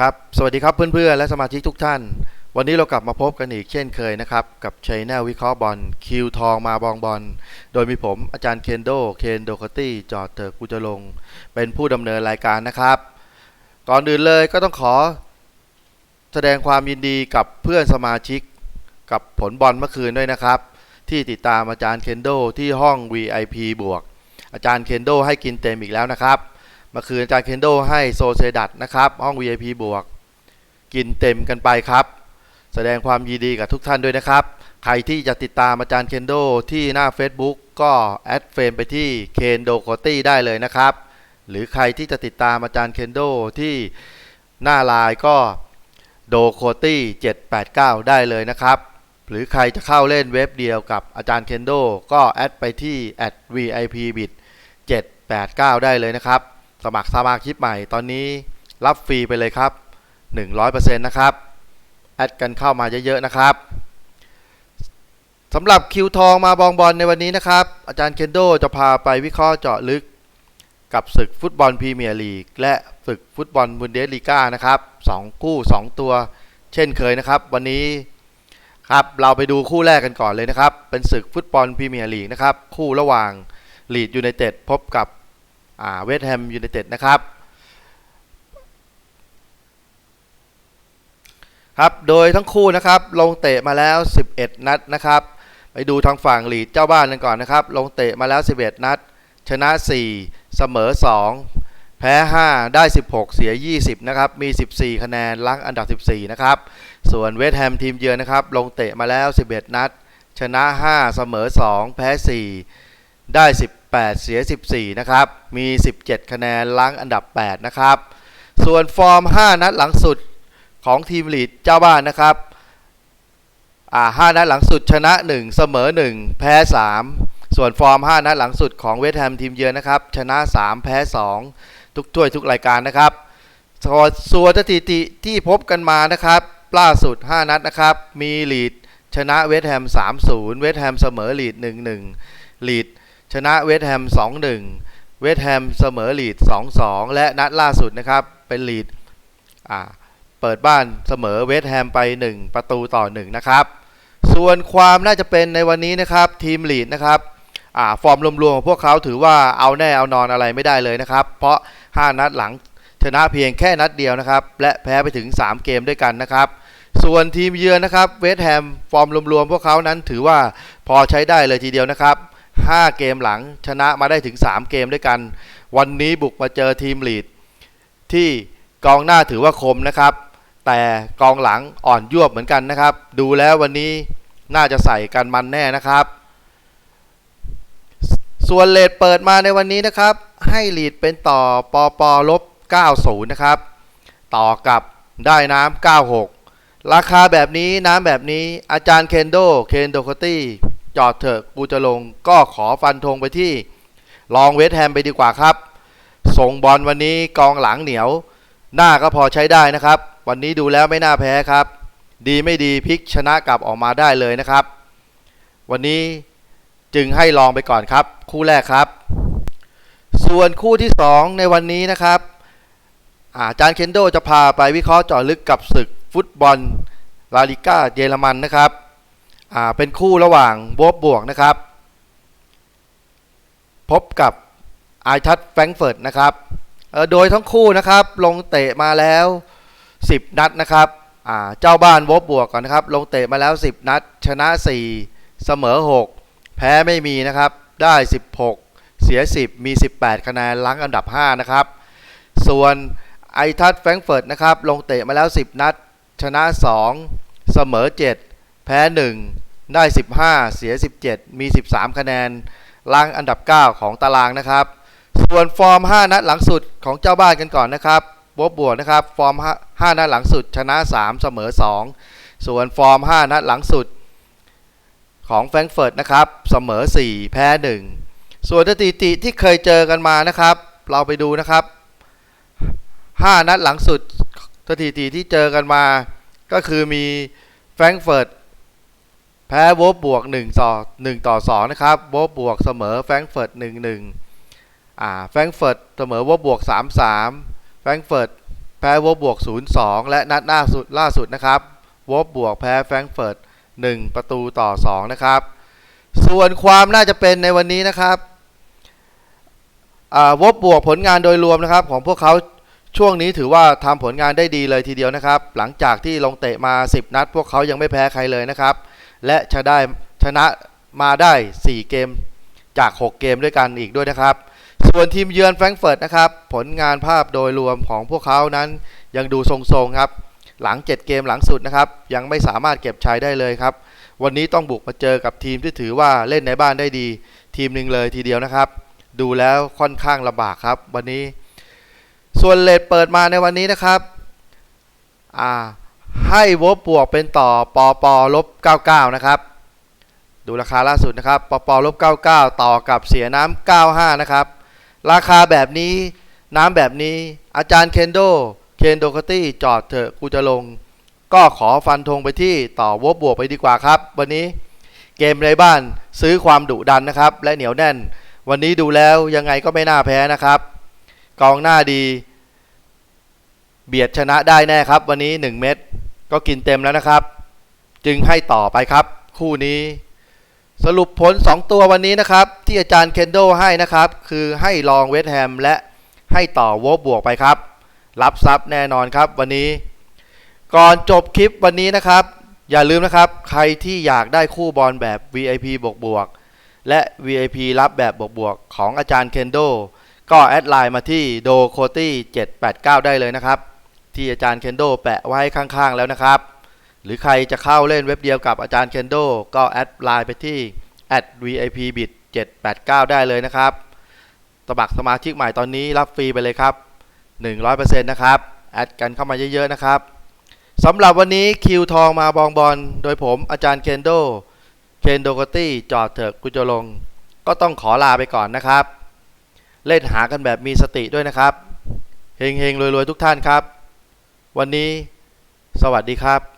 ครับ สวัสดีครับเพื่อนๆ และสมาชิกทุกท่าน วันนี้เรากลับมาพบกันอีกเช่นเคยนะครับ กับชัยแนลวิเคราะห์บอลคิวทองมาบองบอล โดยมีผมอาจารย์เคนโด เคนโดคตี้ จอดเถอะกูจะลง เป็นผู้ดำเนินรายการนะครับ ก่อนอื่นเลยก็ต้องขอ แสดงความยินดีกับเพื่อนสมาชิก กับผลบอลเมื่อคืนด้วยนะครับ ที่ติดตามอาจารย์เคนโดที่ห้อง VIP บวก อาจารย์เคนโดให้กินเต็มอีกแล้วนะครับ มื่อคืนอาจารย์เคนโดให้โซเซดัตนะครับ ห้อง VIP บวก กินเต็มกันไปครับ แสดงความยินดีกับทุกท่านด้วยนะครับ ใครที่จะติดตามอาจารย์เคนโดที่หน้า Facebook ก็แอดเฟรมไปที่เคนโดโคตี้ได้เลยนะครับ หรือใครที่จะติดตามอาจารย์เคนโดที่หน้าไลน์ก็โดโคตี้789 ได้เลยนะครับ หรือใครจะเข้าเล่นเว็บเดียวกับอาจารย์เคนโดก็แอดไปที่ @vip bit 789 ได้เลยนะครับ สมัครสมาชิกใหม่ตอนนี้รับฟรีไปเลยครับ 100%นะครับแอดกันเข้ามาเยอะๆนะครับสำหรับคิวทองมาบองบอลในวันนี้นะครับ อาจารย์เคนโดจะพาไปวิเคราะห์เจาะลึก กับศึกฟุตบอลพรีเมียร์ลีกและศึกฟุตบอลบุนเดสลีกานะครับสองคู่ 2 ตัว เช่นเคยนะครับ วันนี้ครับเราไปดูคู่แรกกันก่อนเลยนะครับ เป็นศึกฟุตบอลพรีเมียร์ลีกนะครับ คู่ระหว่างลีดยูไนเต็ดพบกับ เวสต์แฮมยูไนเต็ดนะครับครับโดยทั้งคู่นะครับลงเตะมาแล้ว 11 นัดนะครับไปดูทางฝั่งลีดเจ้าบ้านกันก่อนนะครับลงเตะมาแล้ว 11 นัด ชนะ 4 เสมอ 2 แพ้ 5 ได้ 16 เสีย 20 นะครับ มี 14 คะแนนลังอันดับ 14 นะครับ ส่วนเวสต์แฮมทีมเยือนนะครับลงเตะมาแล้ว 11 นัด ชนะ 5 เสมอ 2 แพ้ 4 ได้ 8 เสีย 14 นะครับ มี 17 คะแนนลังอันดับ 8 นะครับ ส่วนฟอร์ม 5 นัดหลังสุดของทีมลีดเจ้าบ้านนะครับอ่าห้านัดหลังสุดชนะ 1 เสมอ 1 แพ้ 3 ส่วนฟอร์ม 5 นัดหลังสุดของเวสต์แฮมทีมเยือนนะครับ ชนะ 3 แพ้ 2 ทุกถ้วยทุกรายการนะครับส่วนส่วนสถิติที่พบกันมานะครับ ล่าสุด 5 นัดนะครับ มีลีดชนะเวสต์แฮม 3-0 เวสต์แฮมเสมอลีด 1-1 ลีด ชนะเวสต์แฮม 2-1 เวสต์แฮมเสมอลีด 2-2 และนัดล่าสุดนะครับเป็นลีดเปิดบ้านเสมอเวสต์แฮมไป 1 ประตูต่อ 1 นะครับ ส่วนความน่าจะเป็นในวันนี้นะครับทีมลีดนะครับอฟอร์มรวมๆของพวกเขาถือว่าเอาแน่เอานอนอะไรไม่ได้เลยนะครับ เพราะ 5 นัดหลังชนะเพียงแค่นัดเดียวนะครับ และแพ้ไปถึง 3 เกมด้วยกันนะครับ ส่วนทีมเยือนนะครับเวสต์แฮมฟอร์มรวมๆพวกเขานั้นถือว่าพอใช้ได้เลยทีเดียวนะครับ 5 เกมหลัง ชนะมาได้ถึง 3 เกมด้วยกัน วันนี้บุกมาเจอทีมลีด ที่กองหน้าถือว่าคมนะครับ แต่กองหลังอ่อนยวบเหมือนกันนะครับ ดูแล้ววันนี้น่าจะใส่กันมันแน่นะครับ ส่วนเลทเปิดมาในวันนี้นะครับ ให้ลีดเป็นต่อปอปอลบ90 นะครับ ต่อกับได้น้ำ96 ราคาแบบนี้น้ำแบบนี้อาจารย์เคนโดเคนโดคตี้ จอดเถอะกูจะลงก็ขอฟันธงไปที่ ลองเวสแฮมไปดีกว่าครับ ส่งบอลวันนี้กองหลังเหนียว หน้าก็พอใช้ได้นะครับ วันนี้ดูแล้วไม่น่าแพ้ครับ ดีไม่ดีพลิกชนะกลับออกมาได้เลยนะครับ วันนี้จึงให้ลองไปก่อนครับ คู่แรกครับ ส่วนคู่ที่ 2 ในวันนี้นะครับ อาจารย์เคนโดจะพาไปวิเคราะห์เจาะลึกกับศึกฟุตบอลลาลิก้าเยอรมันนะครับ เป็นคู่ระหว่างโบบวกนะครับ พบกับไอทัตแฟรงเฟิร์ตนะครับโดยทั้งคู่นะครับลงเตะมาแล้ว 10 นัดนะครับเจ้าบ้านโบบวกก่อนนะครับ ลงเตะมาแล้ว 10 นัด ชนะ 4 เสมอ 6 แพ้ไม่มีนะครับ ได้ 16 เสีย 10 มี 18 คะแนนลังอันดับ 5 นะครับ ส่วนไอทัตแฟรงเฟิร์ตนะครับ ลงเตะมาแล้ว 10 นัด ชนะ 2 เสมอ 7 แพ้ 1 ได้ 15 เสีย 17 มี 13 คะแนนลังอันดับ 9 ของตารางนะครับ ส่วนฟอร์ม 5 นัดหลังสุดของเจ้าบ้านกันก่อนนะครับบวบบวกนะครับฟอร์ม 5 นัดหลังสุดชนะ 3 เสมอ 2 ส่วนฟอร์ม 5 นัดหลังสุด ของแฟรงก์เฟิร์ตนะครับเสมอ 4 แพ้ 1 ส่วนสถิติที่เคยเจอกันมานะครับ เราไปดูนะครับ 5 นัดหลังสุดสถิติที่เจอกันมา ก็คือมีแฟรงก์เฟิร์ต แพ้โวบบวก1ต่อ1ต่อ2นะครับโวบบวกเสมอแฟรงเฟิร์ต1 1อ่าแฟรงเฟิร์ตเสมอโวบบวก 3 3 แฟรงเฟิร์ตแพ้โวบบวก 0-2 และนัดล่าสุดล่าสุดนะครับโวบบวกแพ้แฟรงเฟิร์ต1 ประตูต่อ 2 นะครับ ส่วนความน่าจะเป็นในวันนี้นะครับอ่าวบบวกผลงานโดยรวมนะครับ ของพวกเขาช่วงนี้ถือว่าทำผลงานได้ดีเลยทีเดียวนะครับ หลังจากที่ลงเตะมา 10 นัด พวกเขายังไม่แพ้ใครเลยนะครับ และชนะได้ชนะมาได้ 4 เกมจาก 6 เกมด้วยกันอีกด้วยนะครับ ส่วนทีมเยือนแฟรงก์เฟิร์ตนะครับ ผลงานภาพโดยรวมของพวกเขานั้นยังดูทรงๆครับ หลัง 7 เกมหลังสุดนะครับ ยังไม่สามารถเก็บชัยได้เลยครับ วันนี้ต้องบุกมาเจอกับทีมที่ถือว่าเล่นในบ้านได้ดี ทีมหนึ่งเลยทีเดียวนะครับ ดูแล้วค่อนข้างลำบากครับ วันนี้ ส่วนเลทเปิดมาในวันนี้นะครับ อ่า ให้วบบวกเป็นต่อปอปอลบ99 นะครับ ดูราคาล่าสุดนะครับปอปอลบ99 ต่อกับเสียน้ำ95 นะครับ ราคาแบบนี้น้ำแบบนี้อาจารย์เคนโดเคนโดคตี้จอดเถอะกูจะลง ก็ขอฟันธงไปที่ต่อวบบวกไปดีกว่าครับ วันนี้เกมในบ้านซื้อความดุดันนะครับ และเหนียวแน่น วันนี้ดูแล้วยังไงก็ไม่น่าแพ้นะครับ กองหน้าดี เบียดชนะได้แน่ครับ วันนี้ 1 เม็ด ก็กินเต็มแล้วนะครับ จึงให้ต่อไปครับ คู่นี้ สรุปผล 2 ตัววันนี้นะครับ ที่อาจารย์เคนโดให้นะครับ คือให้ลองเวสแฮมและให้ต่อโวบบวกไปครับ รับทรัพย์แน่นอนครับวันนี้ ก่อนจบคลิปวันนี้นะครับ อย่าลืมนะครับ ใครที่อยากได้คู่บอลแบบ VIP บวกบวกๆและ VIP รับแบบบวกบวกๆของอาจารย์เคนโด ก็แอดไลน์มาที่โดโคตี้789 ได้เลยนะครับ ที่อาจารย์เคนโดแปะไว้ข้างๆแล้วนะครับ หรือใครจะเข้าเล่นเว็บเดียวกับอาจารย์เคนโดก็แอดไลน์ไปที่ @vipbit 789 ได้เลยนะครับสมัครสมาชิกใหม่ตอนนี้รับฟรีไปเลยครับ 100%นะครับ แอดกันเข้ามาเยอะๆนะครับสำหรับวันนี้คิวทองมาบองบอลโดยผมอาจารย์เคนโดเคนโดกตี้จอดเถอะกุจลง ก็ต้องขอลาไปก่อนนะครับ เล่นหากันแบบมีสติด้วยนะครับเฮงๆรวยๆทุกท่านครับ วันนี้สวัสดีครับ